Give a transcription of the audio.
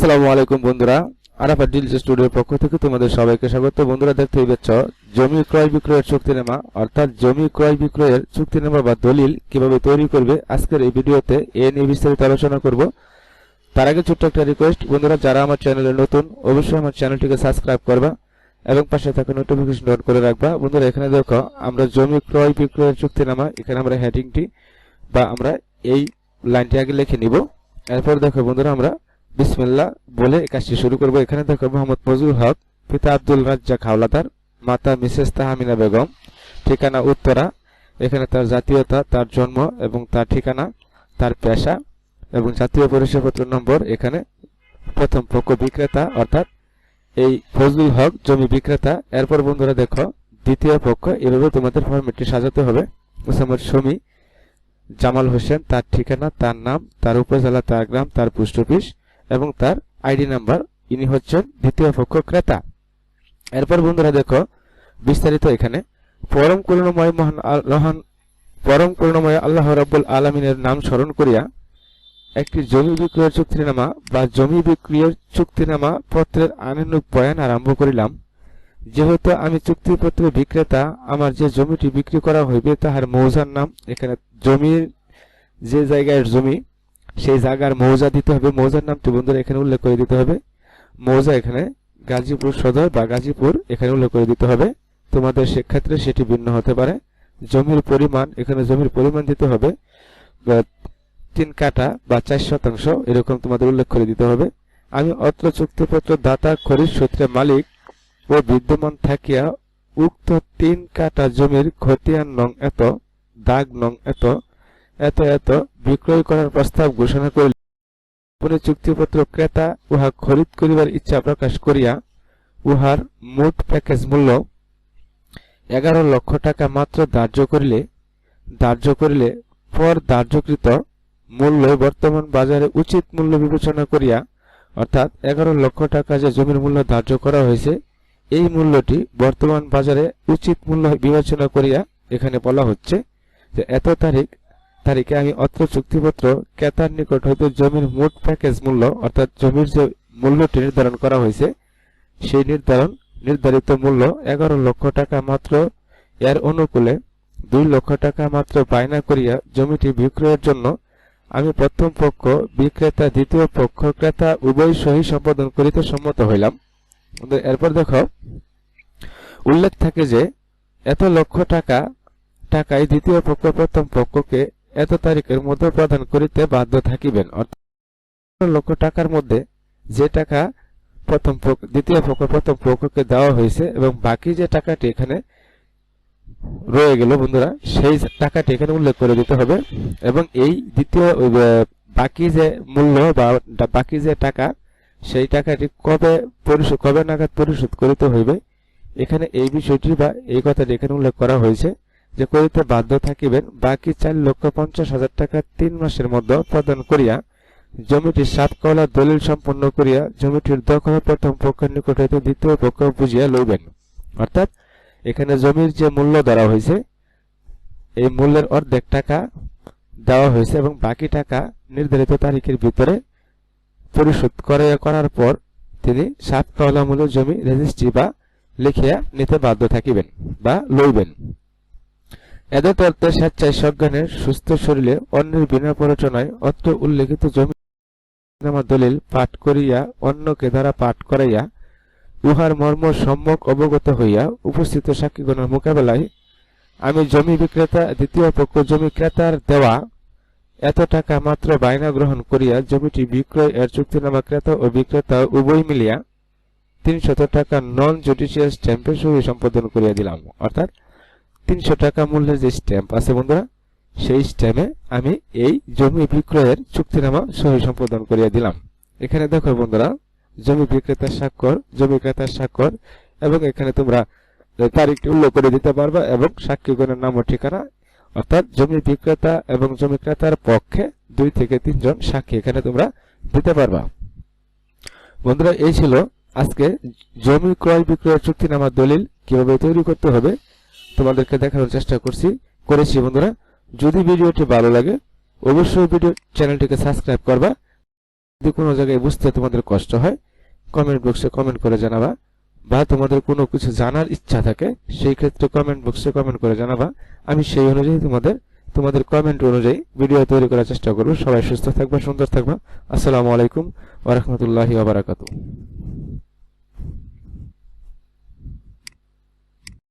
আসসালামু আলাইকুম বন্ধুরা। আরাফাত ডিলস স্টুডিওর পক্ষ থেকে তোমাদের সবাইকে স্বাগত। বন্ধুরা দেখতেই পাচ্ছ জমি ক্রয় বিক্রয়ের চুক্তিনামা অর্থাৎ জমি ক্রয় বিক্রয়ের চুক্তিনামা বা দলিল কীভাবে তৈরি করবে, আজকের এই ভিডিওতে এ নিয়ে বিস্তারিত আলোচনা করব। তার আগে ছোট্ট একটা রিকোয়েস্ট বন্ধুরা, যারা আমার চ্যানেলে নতুন, অবশ্যই আমার চ্যানেলটিকে সাবস্ক্রাইব করবা এবং পাশে থাকা নোটিফিকেশন অন করে রাখবা। বন্ধুরা, এখানে দেখো, আমরা জমি ক্রয় বিক্রয়ের চুক্তিনামা এখানে আমরা হেডিংটি বা আমরা এই লাইনটি আগে লিখে নিব। এরপর দেখো বন্ধুরা, আমরা বিসমিল্লাহ বলে কাজটি শুরু করব। এখানে দেখো মোহাম্মদ ফজলুল হক, পিতা আব্দুল রাজ্জাক হাওলাদার, মাতা মিসেস তাহামিনা বেগম। ঠিকানা উত্তরা, এখানে তার জাতীয়তা, তার জন্ম এবং তার ঠিকানা, তার পেশা এবং জাতীয় পরিচয়পত্র নম্বর এখানে প্রথম পক্ষ বিক্রেতা, অর্থাৎ এই ফজলুল হক জমি বিক্রেতা। এরপর বন্ধুরা দেখো, দ্বিতীয় পক্ষ, এভাবে তোমাদের ফরম্যাটটি সাজাতে হবে। মোসাম্মদ শমী, জামাল হোসেন, তার ঠিকানা, তার নাম, তার উপজেলা, তার গ্রাম, তার পোস্ট অফিস। এবং তার আইডি নাম্বার। ইনি হচ্ছেন দ্বিতীয় পক্ষ ক্রেতা। এরপর বন্ধুরা দেখো, বিস্তারিত এখানে। পরম করুণাময় মহান রহান পরম করুণাময় আল্লাহ রাব্বুল আলমিনের নাম স্মরণ করিয়া একটি জমি বিক্রয়ের চুক্তিনামা বা জমি বিক্রয়ের চুক্তিনামা পত্রের আনুক বয়ান আরম্ভ করিলাম। যেহেতু আমি চুক্তিপত্র বিক্রেতা, আমার যে জমিটি বিক্রি করা হইবে তাহার মৌজার নাম, এখানে জমির যে জায়গায় জমি সেই জায়গার মৌজা দিতে হবে। মৌজার নামটি বন্ধুরা এখানে উল্লেখ করে দিতে হবে। মৌজা এখানে গাজীপুর সদর বা গাজীপুর এখানে উল্লেখ করে দিতে হবে। তোমাদের সেক্ষেত্রে সেটি ভিন্ন হতে পারে। জমির পরিমাণ, এখানে জমির পরিমাণ দিতে হবে। তিন কাটা বা চার শতাংশ, এরকম তোমাদের উল্লেখ করে দিতে হবে। আমি অত্র চুক্তিপত্র, দাতা খরিদ সূত্রে মালিক ও বিদ্যমান থাকিয়া উক্ত তিন কাটা জমির খতিয়ান নং এত, দাগ নং এত এত এত বিক্রয় করার প্রস্তাব ঘোষণা করিল। পুনে চুক্তিপত্র ক্রেতা উহা খরিদ করিবার ইচ্ছা প্রকাশ করিয়া উহার মোট প্যাকেজ মূল্য এগারো লক্ষ টাকা মাত্র ধার্য করিলে ধার্য করিলে পর ধার্যকৃত মূল্য বর্তমান বাজারে উচিত মূল্য বিবেচনা করিয়া, অর্থাৎ এগারো লক্ষ টাকা যে জমির মূল্য ধার্য করা হয়েছে, এই মূল্যটি বর্তমান বাজারে উচিত মূল্য বিবেচনা করিয়া এখানে বলা হচ্ছে যে এত তারিখ তারিখে আমি অত্র চুক্তিপত্র ক্রেতার নিকট হইতে জমির মোট প্যাকেজ মূল্য, অর্থাৎ জমির যে মূল্যটি নির্ধারণ করা হয়েছে, সেই নির্ধারণ, নির্ধারিত মূল্য এগারো লক্ষ টাকা মাত্র। এর অনুকূলে দুই লক্ষ টাকা মাত্র বায়না করিয়া জমিটি বিক্রয়ের জন্য আমি প্রথম পক্ষ, বিক্রেতা, দ্বিতীয় পক্ষ, ক্রেতা, উভয় সহি সম্পাদন করিতে সম্মত হইলাম। এরপর দেখো, উল্লেখ থাকে যে এত লক্ষ টাকা, টাকায় দ্বিতীয় পক্ষ প্রথম পক্ষকে এত তারিখের মধ্যে প্রদান করিতে বাধ্য থাকিবেন। অর্থাৎ লক্ষ টাকার মধ্যে যে টাকা প্রথম দ্বিতীয় পক্ষ প্রথম পক্ষকে দেওয়া হয়েছে এবং বাকি যে টাকাটি এখানে রয়ে গেল বন্ধুরা, সেই টাকাটি এখানে উল্লেখ করে দিতে হবে এবং এই দ্বিতীয় বাকি যে মূল্য বা বাকি যে টাকা, সেই টাকাটি কবে পরিশোধ, কবে নাগাদ পরিশোধ করিতে হইবে, এখানে এই বিষয়টি বা এই কথাটি এখানে উল্লেখ করা হয়েছে। যে করিতে বাধ্য থাকিবেন, বাকি চার লক্ষ পঞ্চাশ হাজার টাকা তিন মাসের মধ্যে প্রদান করিয়া জমিটি সাত কলা দলিল সম্পন্ন করিয়া জমিটির দখল প্রথম পক্ষের নিকট হইতে দ্বিতীয় পক্ষ বুঝিয়া লইবেন। অর্থাৎ, এখানে জমির যে মূল্য ধরা হয়েছে, এই মূল্যের অর্ধেক টাকা দেওয়া হয়েছে এবং বাকি টাকা নির্ধারিত তারিখের ভিতরে পরিশোধ করে, করার পর তিনি সাত কলা মূল্য জমি রেজিস্ট্রি বা লিখিয়া নিতে বাধ্য থাকিবেন বা লইবেন। অর্থে স্বেচ্ছায় সজ্ঞানের সুস্থ শরীরে অন্যের বিনা প্ররোচনায় অত্র উল্লেখিত জমি দলিল পাঠ করিয়া অন্যকে দ্বারা পাঠ করাইয়া উহার মর্ম সম্যক অবগত হইয়া উপস্থিত সাক্ষীগণের মোকাবেলায় আমি জমি বিক্রেতা, দ্বিতীয় পক্ষ জমি ক্রেতার দেওয়া এত টাকা মাত্র বায়না গ্রহণ করিয়া জমিটি বিক্রয় এর চুক্তিনামা ক্রেতা ও বিক্রেতা উভয় মিলিয়া তিনশত টাকা নন জুডিশিয়াল স্ট্যাম্পের সহি সম্পাদন করিয়া দিলাম। অর্থাৎ তিনশো টাকা মূল্যের যে স্ট্যাম্প আছে বন্ধুরা, সেই স্ট্যাম্পে আমি এই জমি বিক্রয়ের চুক্তিনামা সহি সম্পাদন করিয়া দিলাম। এখানে দেখো বন্ধুরা, জমি বিক্রেতার স্বাক্ষর, জমি ক্রেতার স্বাক্ষর, এবং এখানে তোমরা তারিখটি উল্লেখ করে দিতে পারবা এবং সাক্ষীগণের নাম ও ঠিকানা, অর্থাৎ জমি বিক্রেতা এবং জমি ক্রেতার পক্ষে দুই থেকে তিনজন সাক্ষী এখানে তোমরা দিতে পারবা। বন্ধুরা, এই ছিল আজকে জমি ক্রয় বিক্রয়ের চুক্তিনামা দলিল কীভাবে তৈরি করতে হবে তোমাদেরকে দেখানোর চেষ্টা করছি। করেছি বন্ধুরা। যদি ভিডিওটি ভালো লাগে, অবশ্যই ভিডিও চ্যানেলটিকে সাবস্ক্রাইব করবা। যদি কোনো জায়গায় বুঝতে তোমাদের কষ্ট হয় কমেন্ট বক্সে কমেন্ট করে জানাবা। বা তোমাদের কোনো কিছু জানার ইচ্ছা থাকে, সেই ক্ষেত্রে কমেন্ট বক্সে কমেন্ট করে জানাবা। আমি সেই অনুযায়ী তোমাদের তোমাদের কমেন্ট অনুযায়ী ভিডিও তৈরি করার চেষ্টা করব। সবাই সুস্থ থাকবা, সুন্দর থাকবা। আসসালামু আলাইকুম ওয়া রাহমাতুল্লাহি ওয়া বারাকাতুহু।